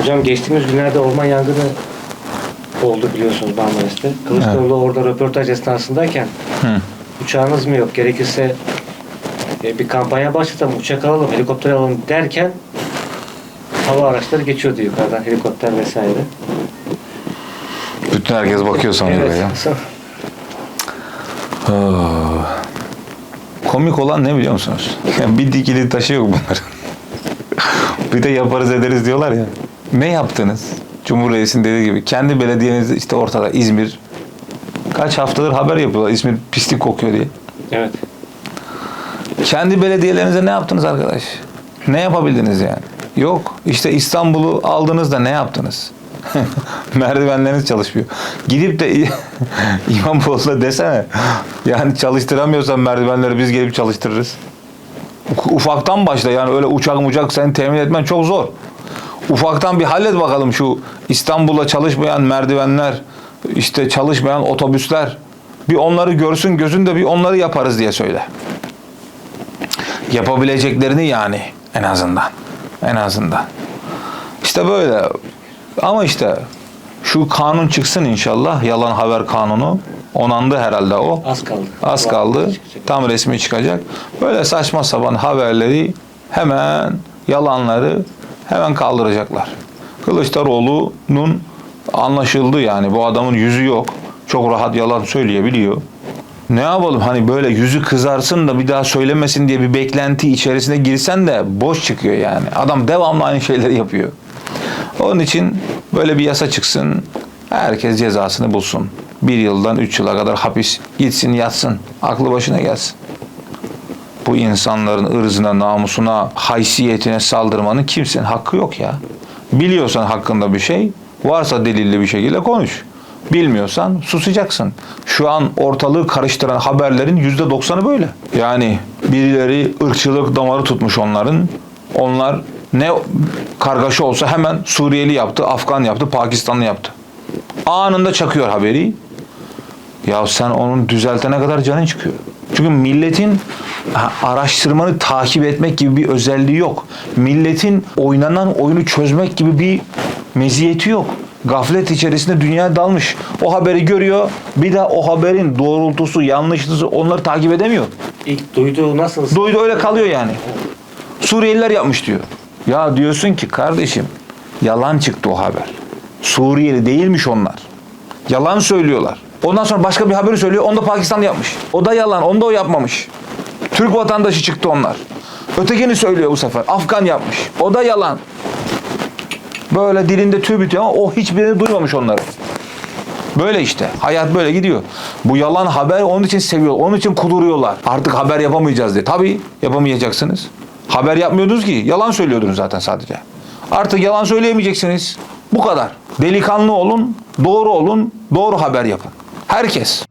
Hocam geçtiğimiz günlerde orman yangını oldu biliyorsunuz Marmaris'te. Kılıçdaroğlu orada röportaj esnasındayken uçağınız mı yok gerekirse e, bir kampanya başlatalım uçak alalım helikopter alalım derken hava araçları geçiyordu yukarıdan helikopter vesaire. Bütün herkes bakıyor sonra Evet. buraya. Komik olan ne biliyor musunuz? Yani bir dikili taşı yok bunların. bir de yaparız ederiz diyorlar ya. Ne yaptınız? Cumhur Reis'in dediği gibi. Kendi belediyeniz işte ortada İzmir. Kaç haftadır haber yapıyorlar İzmir pislik kokuyor diye. Evet. Kendi belediyelerinize ne yaptınız arkadaş? Ne yapabildiniz yani? Yok. İşte İstanbul'u aldınız da ne yaptınız? Merdivenleriniz çalışmıyor. Gidip de İmamoğlu'na desene. Yani çalıştıramıyorsan merdivenleri biz gelip çalıştırırız. Ufaktan başla yani öyle uçak uçak seni temin etmen çok zor. Ufaktan bir hallet bakalım şu İstanbul'da çalışmayan merdivenler, işte çalışmayan otobüsler. Bir onları görsün gözünde bir onları yaparız diye söyle yapabileceklerini yani en azından. En azından. İşte böyle. Ama işte şu kanun çıksın inşallah. Yalan haber kanunu. Onandı herhalde o. Az kaldı. Az kaldı. Tam resmi çıkacak. Böyle saçma sapan haberleri hemen yalanları hemen kaldıracaklar. Kılıçdaroğlu'nun anlaşıldı yani bu adamın yüzü yok. Çok rahat yalan söyleyebiliyor. Ne yapalım hani böyle yüzü kızarsın da bir daha söylemesin diye bir beklenti içerisine girsen de boş çıkıyor yani. Adam devamlı aynı şeyleri yapıyor. Onun için böyle bir yasa çıksın. Herkes cezasını bulsun. Bir yıldan üç yıla kadar hapis gitsin yatsın. Aklı başına gelsin. Bu insanların ırzına, namusuna, haysiyetine saldırmanın kimsenin hakkı yok ya. Biliyorsan hakkında bir şey, varsa delilli bir şekilde konuş. Bilmiyorsan susacaksın. Şu an ortalığı karıştıran haberlerin yüzde doksanı böyle. Yani birileri ırkçılık damarı tutmuş onların. Onlar ne kargaşa olsa hemen Suriyeli yaptı, Afgan yaptı, Pakistanlı yaptı. Anında çakıyor haberi. Ya sen onun düzeltene kadar canın çıkıyor. Çünkü milletin araştırmanı takip etmek gibi bir özelliği yok. Milletin oynanan oyunu çözmek gibi bir meziyeti yok. Gaflet içerisinde dünyaya dalmış. O haberi görüyor. Bir de o haberin doğrultusu, yanlışlısı onları takip edemiyor. İlk duyduğu nasıl? Duydu öyle kalıyor yani. Suriyeliler yapmış diyor. Ya diyorsun ki kardeşim yalan çıktı o haber. Suriyeli değilmiş onlar. Yalan söylüyorlar. Ondan sonra başka bir haberi söylüyor. Onu da Pakistanlı yapmış. O da yalan. Onu da o yapmamış. Türk vatandaşı çıktı onlar. Ötekini söylüyor bu sefer. Afgan yapmış. O da yalan. Böyle dilinde tüy bitiyor ama o hiçbirini duymamış onları. Böyle işte. Hayat böyle gidiyor. Bu yalan haber onun için seviyor. Onun için kuduruyorlar. Artık haber yapamayacağız diye. Tabii yapamayacaksınız. Haber yapmıyordunuz ki. Yalan söylüyordunuz zaten sadece. Artık yalan söyleyemeyeceksiniz. Bu kadar. Delikanlı olun, doğru olun, doğru haber yapın. Herkes.